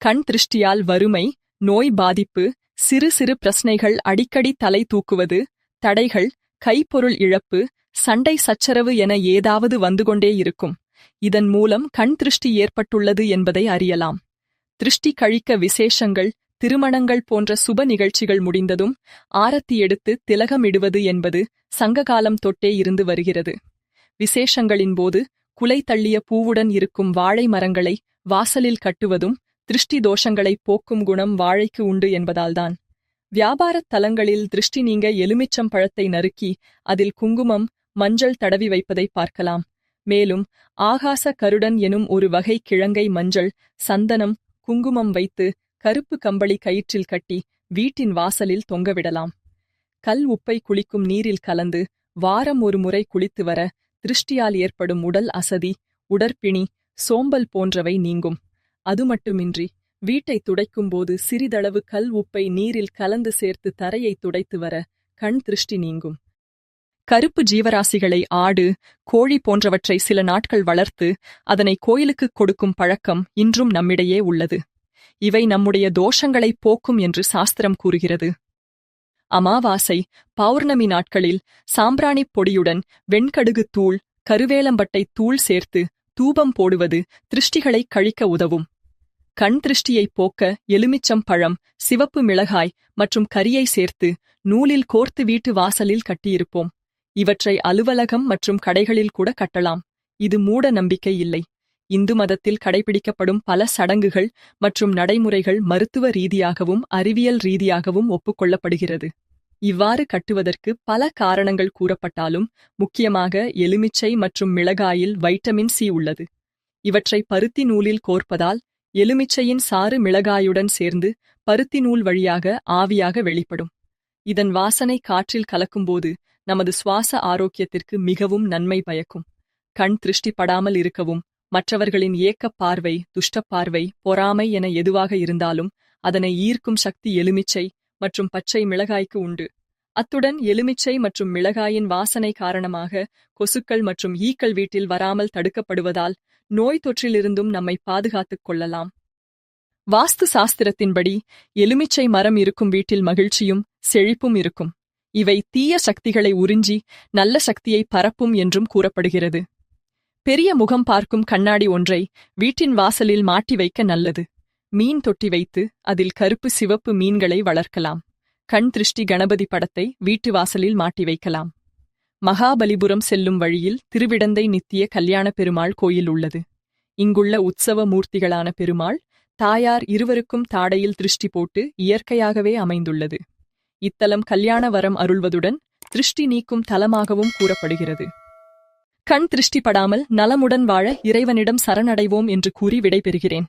கண் திருஷ்டியால் வறுமை நோய் பாதிப்பு சிறு சிறு பிரச்சனைகள் அடிக்கடி தலை தூக்குவது தடைகள் கைப்பொருள் இழப்பு சண்டை சச்சரவு என ஏதாவது வந்து கொண்டே இருக்கும். இதன் மூலம் கண் திருஷ்டி ஏற்பட்டுள்ளது என்பதை அறியலாம். திருஷ்டி கழிக்க விசேஷங்கள் திருமணங்கள் போன்ற சுப நிகழ்ச்சிகள் முடிந்ததும் ஆரத்தி எடுத்து திலகமிடுவது என்பது சங்ககாலம் தொட்டே இருந்து வருகிறது. விசேஷங்களின் போது குலை தள்ளிய பூவுடன் இருக்கும் வாழை மரங்களை வாசலில் கட்டுவதும் திருஷ்டி தோஷங்களை போக்கும் குணம் வாழைக்கு உண்டு என்பதால்தான். வியாபாரத் தலங்களில் திருஷ்டி நீங்க எலுமிச்சம் பழத்தை நறுக்கி அதில் குங்குமம் மஞ்சள் தடவி வைப்பதை பார்க்கலாம். மேலும் ஆகாச கருடன் எனும் ஒரு வகை கிழங்கை மஞ்சள் சந்தனம் குங்குமம் வைத்து கருப்பு கம்பளி கயிற்றில் கட்டி வீட்டின் வாசலில் தொங்கவிடலாம் கல் உப்பை குளிக்கும் நீரில் கலந்து வாரம் ஒரு முறை குளித்து வர திருஷ்டியால் ஏற்படும் உடல் அசதி உடற்பிணி சோம்பல் போன்றவை நீங்கும். அது மட்டுமின்றி வீட்டை துடைக்கும்போது சிறிதளவு கல் உப்பை நீரில் கலந்து சேர்த்து தரையை துடைத்து வர கண் திருஷ்டி நீங்கும். கருப்பு ஜீவராசிகளை ஆடு கோழி போன்றவற்றை சில நாட்கள் வளர்த்து அதனை கோயிலுக்குக் கொடுக்கும் பழக்கம் இன்றும் நம்மிடையே உள்ளது. இவை நம்முடைய தோஷங்களை போக்கும் என்று சாஸ்திரம் கூறுகிறது. அமாவாசை பௌர்ணமி நாட்களில் சாம்பிராணிப் பொடியுடன் வெண்கடுகு தூள் கருவேலம்பட்டை தூள் சேர்த்து தூபம் போடுவது திருஷ்டிகளை கழிக்க உதவும். கண் திருஷ்டியைப் போக்க எலுமிச்சம் பழம் சிவப்பு மிளகாய் மற்றும் கரியை சேர்த்து நூலில் கோர்த்து வீட்டு வாசலில் கட்டியிருப்போம். இவற்றை அலுவலகம் மற்றும் கடைகளில் கூட கட்டலாம். இது மூட நம்பிக்கை இல்லை. இந்து மதத்தில் கடைபிடிக்கப்படும் பல சடங்குகள் மற்றும் நடைமுறைகள் மருத்துவ ரீதியாகவும் அறிவியல் ரீதியாகவும் ஒப்புக்கொள்ளப்படுகிறது. இவ்வாறு கட்டுவதற்கு பல காரணங்கள் கூறப்பட்டாலும் முக்கியமாக எலுமிச்சை மற்றும் மிளகாயில் வைட்டமின் சி உள்ளது. இவற்றை பருத்தி நூலில் கோர்ப்பதால் எலுமிச்சையின் சாறு மிளகாயுடன் சேர்ந்து பருத்தி நூல் வழியாக ஆவியாக வெளிப்படும். இதன் வாசனை காற்றில் கலக்கும்போது நமது சுவாச ஆரோக்கியத்திற்கு மிகவும் நன்மை பயக்கும். கண் திருஷ்டிப்படாமல் இருக்கவும் மற்றவர்களின் ஏக்கப் பார்வை துஷ்டப் பார்வை பொறாமை என எதுவாக இருந்தாலும் அதனை ஈர்க்கும் சக்தி எலுமிச்சை மற்றும் பச்சை மிளகாய்க்கு உண்டு. அத்துடன் எலுமிச்சை மற்றும் மிளகாயின் வாசனை காரணமாக கொசுக்கள் மற்றும் ஈக்கள் வீட்டில் வராமல் தடுக்கப்படுவதால் நோய் தொற்றிலிருந்தும் நம்மை பாதுகாத்துக் கொள்ளலாம். வாஸ்து சாஸ்திரத்தின்படி எலுமிச்சை மரம் இருக்கும் வீட்டில் மகிழ்ச்சியும் செழிப்பும் இருக்கும். இவை தீய சக்திகளை உறிஞ்சி நல்ல சக்தியை பரப்பும் என்றும் கூறப்படுகிறது. பெரிய முகம் பார்க்கும் கண்ணாடி ஒன்றை வீட்டின் வாசலில் மாட்டி வைக்க நல்லது. மீன் தொட்டி வைத்து அதில் கருப்பு சிவப்பு மீன்களை வளர்க்கலாம். கண் திருஷ்டி கணபதி படத்தை வீட்டு வாசலில் மாட்டி வைக்கலாம். மகாபலிபுரம் செல்லும் வழியில் திருவிடந்தை நித்திய கல்யாண பெருமாள் கோயில் உள்ளது. இங்குள்ள உற்சவ மூர்த்திகளான பெருமாள் தாயார் இருவருக்கும் தாடையில் திருஷ்டி போட்டு இயற்கையாகவே அமைந்துள்ளது. இத்தலம் கல்யாண வரம் அருள்வதுடன் திருஷ்டி நீக்கும் தலமாகவும் கூறப்படுகிறது. கண் திருஷ்டி படாமல் நலமுடன் வாழ இறைவனிடம் சரணடைவோம் என்று கூறி விடைபெறுகிறேன்.